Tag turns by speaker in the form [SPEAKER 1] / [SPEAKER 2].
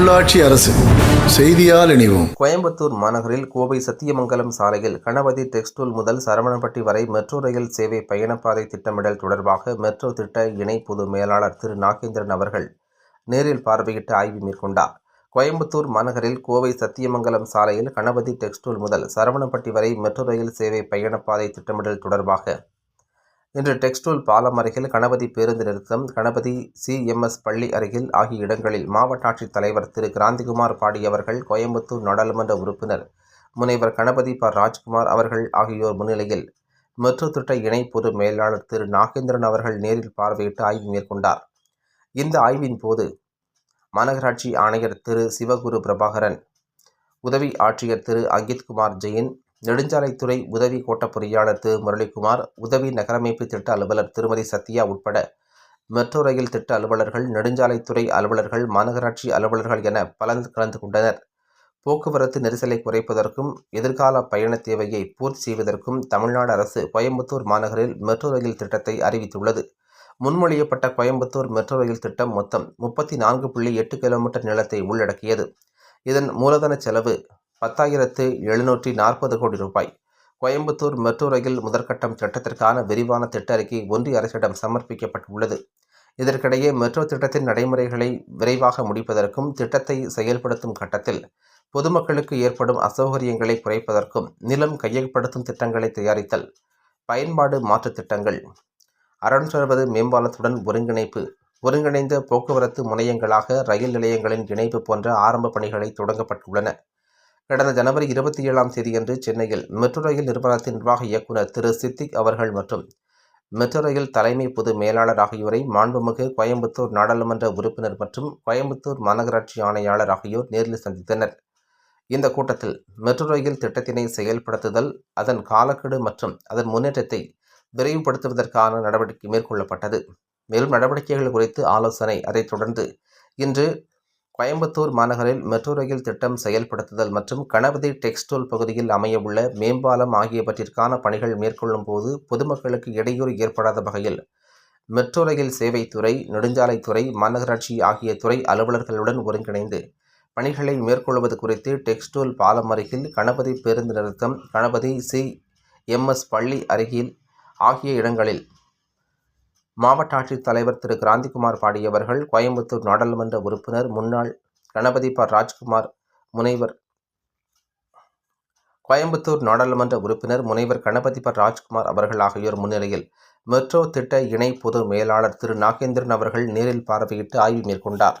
[SPEAKER 1] உள்ளாட்சி அரசு. செய்தியால் இணைவோம்.
[SPEAKER 2] கோயம்புத்தூர் மாநகரில் கோவை சத்தியமங்கலம் சாலையில் கணபதி டெக்ஸ்டூல் முதல் சரவணப்பட்டி வரை மெட்ரோ ரயில் சேவை பயணப்பாதை திட்டமிடல் தொடர்பாக மெட்ரோ திட்ட இணை பொது மேலாளர் திரு. நாகேந்திரன் அவர்கள் நேரில் பார்வையிட்டு ஆய்வு மேற்கொண்டார். கோயம்புத்தூர் மாநகரில் கோவை சத்தியமங்கலம் சாலையில் கணபதி டெக்ஸ்டூல் முதல் சரவணப்பட்டி வரை மெட்ரோ ரயில் சேவை பயணப்பாதை திட்டமிடல் தொடர்பாக இன்று டெக்ஸ்டூல் பாலம் அருகில் கணபதி பேருந்து நிறுத்தம் கணபதி சிஎம்எஸ் பள்ளி அருகில் ஆகிய இடங்களில் மாவட்ட ஆட்சித் தலைவர் திரு. கிராந்திகுமார் பாடியவர்கள் கோயம்புத்தூர் நாடாளுமன்ற உறுப்பினர் முனைவர் கணபதி ப. ராஜ்குமார் அவர்கள் ஆகியோர் முன்னிலையில் மெட்ரோ திட்ட இணை பொது மேலாளர் திரு. நாகேந்திரன் அவர்கள் நேரில் பார்வையிட்டு ஆய்வு மேற்கொண்டார். இந்த ஆய்வின் போது மாநகராட்சி ஆணையர் திரு. சிவகுரு பிரபாகரன் உதவி ஆட்சியர் திரு. அங்கித்குமார் ஜெயின் நெடுஞ்சாலைத்துறை உதவி கோட்ட பொறியாளர் திரு முரளிக்குமார் உதவி நகரமைப்பு திட்ட அலுவலர் திருமதி சத்யா உட்பட மெட்ரோ ரயில் திட்ட அலுவலர்கள் நெடுஞ்சாலைத்துறை அலுவலர்கள் மாநகராட்சி அலுவலர்கள் என பலர் கலந்து கொண்டனர். போக்குவரத்து நெரிசலை குறைப்பதற்கும் எதிர்கால பயண தேவையை பூர்த்தி செய்வதற்கும் தமிழ்நாடு அரசு கோயம்புத்தூர் மாநகரில் மெட்ரோ ரயில் திட்டத்தை அறிவித்துள்ளது. முன்மொழியப்பட்ட கோயம்புத்தூர் மெட்ரோ ரயில் திட்டம் மொத்தம் முப்பத்தி நான்கு புள்ளி எட்டு கிலோமீட்டர் நிலத்தை உள்ளடக்கியது. இதன் மூலதன செலவு பத்தாயிரத்து எழுநூற்றி நாற்பது கோடி ரூபாய். கோயம்புத்தூர் மெட்ரோ ரயில் முதற்கட்டம் திட்டத்திற்கான விரிவான திட்ட அறிக்கை ஒன்றிய அரசிடம் சமர்ப்பிக்கப்பட்டுள்ளது. இதற்கிடையே மெட்ரோ திட்டத்தின் நடைமுறைகளை விரைவாக முடிப்பதற்கும் திட்டத்தை செயல்படுத்தும் கட்டத்தில் பொதுமக்களுக்கு ஏற்படும் அசௌகரியங்களை குறைப்பதற்கும் நிலம் கையகப்படுத்தும் திட்டங்களை தயாரித்தல் பயன்பாடு மாற்றுத் திட்டங்கள் அறன்சொல்வது மேம்பாலத்துடன் ஒருங்கிணைப்பு ஒருங்கிணைந்த போக்குவரத்து முனையங்களாக ரயில் நிலையங்களின் இணைப்பு போன்ற ஆரம்ப பணிகளை தொடங்கப்பட்டுள்ளன. கடந்த ஜனவரி இருபத்தி ஏழாம் தேதியன்று சென்னையில் மெட்ரோ ரயில் நிறுவனத்தின் நிர்வாக இயக்குநர் திரு சித்திக் அவர்கள் மற்றும் மெட்ரோ ரயில் தலைமை பொது மேலாளர் ஆகியோரை மாண்புமிகு கோயம்புத்தூர் நாடாளுமன்ற உறுப்பினர் மற்றும் கோயம்புத்தூர் மாநகராட்சி ஆணையாளர் ஆகியோர் நேரில் சந்தித்தனர். இந்த கூட்டத்தில் மெட்ரோ ரயில் திட்டத்தினை செயல்படுத்துதல் அதன் காலக்கெடு மற்றும் அதன் முன்னேற்றத்தை விரைவுபடுத்துவதற்கான நடவடிக்கை மேற்கொள்ளப்பட்டது. மேலும் நடவடிக்கைகள் குறித்து ஆலோசனை அதைத் தொடர்ந்து இன்று கோயம்புத்தூர் மாநகரில் மெட்ரோ ரயில் திட்டம் செயல்படுத்துதல் மற்றும் கணபதி டெக்ஸ்டோல் பகுதியில் அமையவுள்ள மேம்பாலம் ஆகியவற்றிற்கான பணிகள் மேற்கொள்ளும் போது பொதுமக்களுக்கு இடையூறு ஏற்படாத வகையில் மெட்ரோ ரயில் சேவைத்துறை நெடுஞ்சாலைத்துறை மாநகராட்சி ஆகிய துறை அலுவலர்களுடன் ஒருங்கிணைந்து பணிகளை மேற்கொள்வது குறித்து டெக்ஸ்டோல் பாலம் அருகில் கணபதி பேருந்து நிறுத்தம் கணபதி சி எம்எஸ் பள்ளி அருகில் ஆகிய இடங்களில் மாவட்ட ஆட்சித் தலைவர் திரு. கிராந்திகுமார் பாடியவர்கள் கோயம்புத்தூர் நாடாளுமன்ற உறுப்பினர் முன்னாள் கணபதி ப. ராஜ்குமார் முனைவர் கோயம்புத்தூர் நாடாளுமன்ற உறுப்பினர் முனைவர் கணபதி ப. ராஜ்குமார் அவர்கள் ஆகியோர் முன்னிலையில் மெட்ரோ திட்ட இணை பொது மேலாளர் திரு. நாகேந்திரன் அவர்கள் நேரில் பார்வையிட்டு ஆய்வு மேற்கொண்டார்.